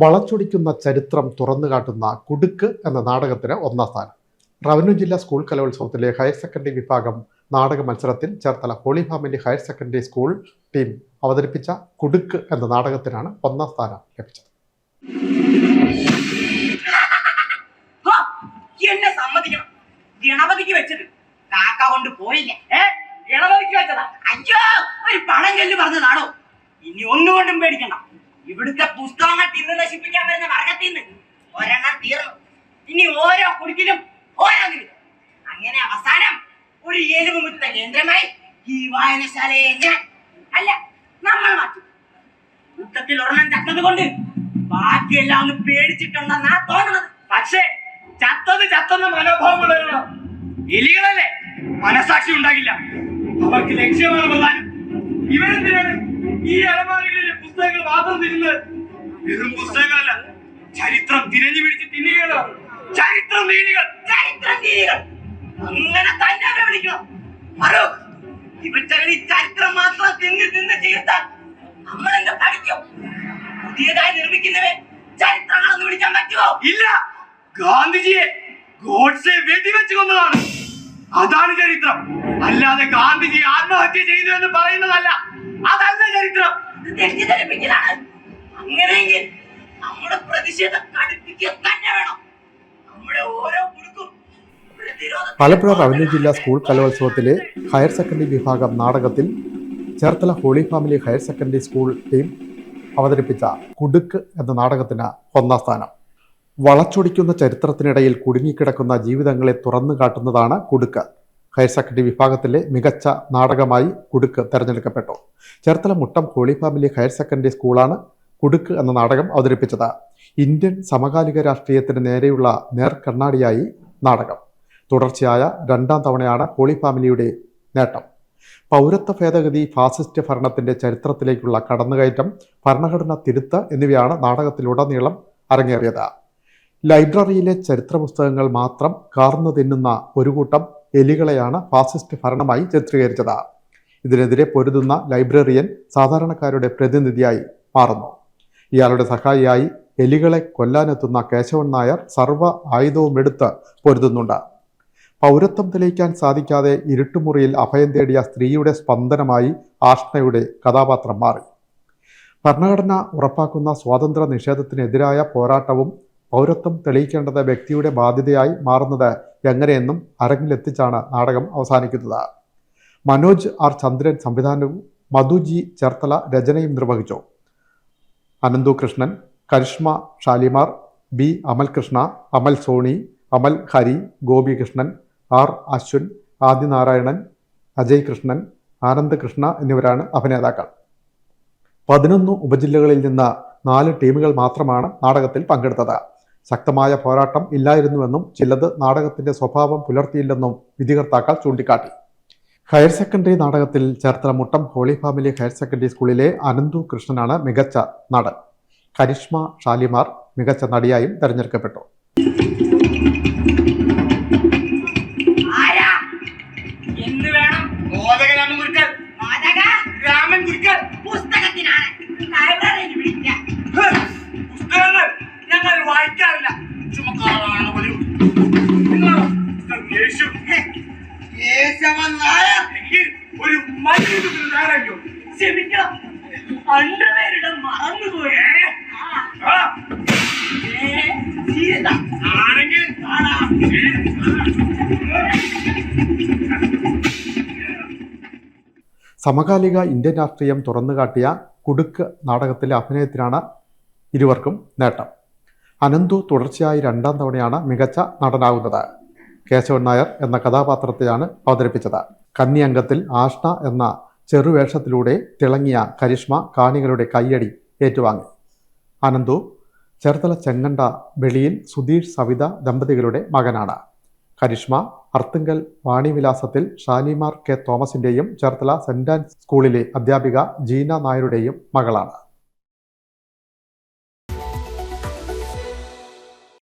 വളച്ചൊടിക്കുന്ന ചരിത്രം തുറന്നു കാട്ടുന്ന കുടുക്ക് എന്ന നാടകത്തിന് ഒന്നാം സ്ഥാനം. റവന്യൂ ജില്ലാ സ്കൂൾ കലോത്സവത്തിലെ ഹയർ സെക്കൻഡറി വിഭാഗം നാടക മത്സരത്തിൽ Cherthala holy family higher secondary school team അവതരിപ്പിച്ച കുടുക്ക് എന്ന നാടകത്തിനാണ് ഒന്നാം സ്ഥാനം ലഭിച്ചത്. എന്നെ സമ്മതിക്കണം. കാക്ക കൊണ്ട് അയ്യോ ഒരു പണം കല്ല് പറഞ്ഞതാണോ ഇനി ഒന്നുകൊണ്ടും പേടിക്കണ്ട. ഇവിടുത്തെ പുസ്തകങ്ങൾ തിന്ന് നശിപ്പിക്കാൻ വരുന്ന വർഗത്തിൽ നിന്ന് ഒരെണ്ണം തീർന്നു. ഇനി ഓരോ കുടുക്കിലും ഓരോ അങ്ങനെ അവസാനം ഒരു എരിവ് മുത്ത കേന്ദ്രമായി ഈ വായനശാലയെ ഞാൻ അല്ല നമ്മൾ മാറ്റും. യുദ്ധത്തിൽ ഒരെണ്ണം ചത്തത് കൊണ്ട് ബാക്കിയെല്ലാം ഒന്ന് പേടിച്ചിട്ടുണ്ടെന്നാ തോന്നുന്നത് പക്ഷേ ചത്തത് ചത്തെന്ന മനോഭാവമുള്ളവരോ എലികളല്ലേ? മനസാക്ഷി ഉണ്ടാകില്ല. അവർക്ക് ലക്ഷ്യമാണ് പ്രധാനം. ഇവരെന്തിനാണ് ഈ പുസ്തകങ്ങൾ മാത്രം തിരുന്ന് വെറും പുസ്തകങ്ങളല്ല ചരിത്രം തിരഞ്ഞു പിടിച്ച് തിന്നുകയാണ് ചരിത്രം നീണികൾ ചരിത്രം തിരികൾ അങ്ങനെ തന്നെ അവരെ വിളിക്കണം. ഫറൂഖ് ഇവറ്റകൾ ചരിത്രം മാത്രം തിന്ന് തിന്ന് ചീർത്താൽ നമ്മൾ എന്ത് പഠിക്കും? പുതിയതായി നിർമ്മിക്കുന്നവരെ ചരിത്രങ്ങളൊന്ന് വിളിക്കാൻ പറ്റുമോ? ഇല്ല. ഗാന്ധിജിയെ ഗോഡ്സെ വെടിവെച്ച് കൊന്നതാണ്. അതാണ് ചരിത്രം. അല്ലാതെ ഗാന്ധിജി ആത്മഹത്യ ചെയ്തു എന്ന് പറയുന്നതല്ല. അതല്ല ചരിത്രം. ഇത് തെറ്റിദ്ധരിപ്പിക്കലാണ്. അങ്ങനെയെങ്കിൽ നമ്മുടെ പ്രതിഷേധം കടുപ്പിക്കുക തന്നെ വേണം. നമ്മുടെ ഓരോ കുടുക്കും ആലപ്പുഴ റവന്യൂ ജില്ലാ സ്കൂൾ കലോത്സവത്തിലെ ഹയർ സെക്കൻഡറി വിഭാഗം നാടകത്തിൽ Cherthala holy family higher secondary school team അവതരിപ്പിച്ച കുടുക്ക് എന്ന നാടകത്തിന് ഒന്നാം സ്ഥാനം. വളച്ചൊടിക്കുന്ന ചരിത്രത്തിനിടയിൽ കുടുങ്ങിക്കിടക്കുന്ന ജീവിതങ്ങളെ തുറന്നു കാട്ടുന്നതാണ് കുടുക്ക്. ഹയർ സെക്കൻഡറി വിഭാഗത്തിലെ മികച്ച നാടകമായി കുടുക്ക് തെരഞ്ഞെടുക്കപ്പെട്ടു. Cherthala Muttam holy family higher secondary സ്കൂളാണ് കുടുക്ക് എന്ന നാടകം അവതരിപ്പിച്ചത്. ഇന്ത്യൻ സമകാലിക രാഷ്ട്രീയത്തിന് നേരെയുള്ള നേർക്കണ്ണാടിയായി നാടകം. തുടർച്ചയായ രണ്ടാം തവണയാണ് ഹോളി ഫാമിലിയുടെ നേട്ടം. പൗരത്വ ഭേദഗതി ഫാസിസ്റ്റ് ഭരണത്തിന്റെ ചരിത്രത്തിലേക്കുള്ള കടന്നുകയറ്റം ഭരണഘടന തിരുത്ത് എന്നിവയാണ് നാടകത്തിലുടനീളം അരങ്ങേറിയത്. ലൈബ്രറിയിലെ ചരിത്ര പുസ്തകങ്ങൾ മാത്രം കാർന്നു തിന്നുന്ന ഒരു കൂട്ടം എലികളെയാണ് ഫാസിസ്റ്റ് ഭരണമായി ചിത്രീകരിച്ചത്. ഇതിനെതിരെ പൊരുതുന്ന ലൈബ്രറിയൻ സാധാരണക്കാരുടെ പ്രതിനിധിയായി മാറുന്നു. ഇയാളുടെ സഹായിയായി എലികളെ കൊല്ലാനെത്തുന്ന കേശവൻ നായർ സർവ ആയുധവുമെടുത്ത് പൊരുതുന്നുണ്ട്. പൗരത്വം തെളിയിക്കാൻ സാധിക്കാതെ ഇരുട്ടുമുറിയിൽ അഭയം തേടിയ സ്ത്രീയുടെ സ്പന്ദനമായി ആഷ്ണയുടെ കഥാപാത്രം മാറി. ഭരണഘടന ഉറപ്പാക്കുന്ന സ്വാതന്ത്ര്യ നിഷേധത്തിനെതിരായ പോരാട്ടവും പൗരത്വം തെളിയിക്കേണ്ടത് വ്യക്തിയുടെ ബാധ്യതയായി മാറുന്നത് എങ്ങനെയെന്നും അരങ്ങിലെത്തിച്ചാണ് നാടകം അവസാനിക്കുന്നത്. മനോജ് ആർ ചന്ദ്രൻ സംവിധാനവും മധുജി ചേർത്തല രചനയും നിർവഹിച്ചു. അനന്തു കൃഷ്ണൻ കരിഷ്മ ഷാലിമാർ ബി അമൽകൃഷ്ണ അമൽ സോണി അമൽ ഹരി ഗോപികൃഷ്ണൻ ആർ അശ്വിൻ ആദിനാരായണൻ അജയ് കൃഷ്ണൻ ആനന്ദ് കൃഷ്ണ എന്നിവരാണ് അഭിനേതാക്കൾ. പതിനൊന്ന് ഉപജില്ലകളിൽ നിന്ന് നാല് ടീമുകൾ മാത്രമാണ് നാടകത്തിൽ പങ്കെടുത്തത്. ശക്തമായ പോരാട്ടം ഇല്ലായിരുന്നുവെന്നും ചിലത് നാടകത്തിന്റെ സ്വഭാവം പുലർത്തിയില്ലെന്നും വിധികർത്താക്കൾ ചൂണ്ടിക്കാട്ടി. ഹയർ സെക്കൻഡറി നാടകത്തിൽ Cherthala Muttam holy family higher secondary സ്കൂളിലെ അനന്തു കൃഷ്ണനാണ് മികച്ച നടൻ. കരിഷ്മ ഷാലിമാർ മികച്ച നടിയായും തെരഞ്ഞെടുക്കപ്പെട്ടു. ഒരു മനുഷ്യത്തിന് ക്ഷമിക്കണം. അണ്ടർവേരുടെ മറന്നുപോയി. ആണെങ്കിൽ? സമകാലിക ഇന്ത്യൻ രാഷ്ട്രീയം തുറന്നുകാട്ടിയ കുടുക്ക് നാടകത്തിലെ അഭിനയത്തിനാണ് ഇരുവർക്കും നേട്ടം. അനന്തു തുടർച്ചയായി രണ്ടാം തവണയാണ് മികച്ച നടനാകുന്നത്. കേശവൻ നായർ എന്ന കഥാപാത്രത്തെയാണ് അവതരിപ്പിച്ചത്. കന്നി അംഗത്തിൽ ആഷ്ണ എന്ന ചെറുവേഷത്തിലൂടെ തിളങ്ങിയ കരിഷ്മ കാണികളുടെ കയ്യടി ഏറ്റുവാങ്ങി. അനന്തു ചേർത്തല ചെങ്ങണ്ട വെളിയിൽ സുധീഷ് സവിത ദമ്പതികളുടെ മകനാണ്. കരിഷ്മ അർത്തുങ്കൽ വാണിവിലാസത്തിൽ ഷാലിമാർ കെ തോമസിന്റെയും ചേർത്തല സെന്റ് ആൻഡ് സ്കൂളിലെ അധ്യാപിക ജീന നായരുടെയും മകളാണ്.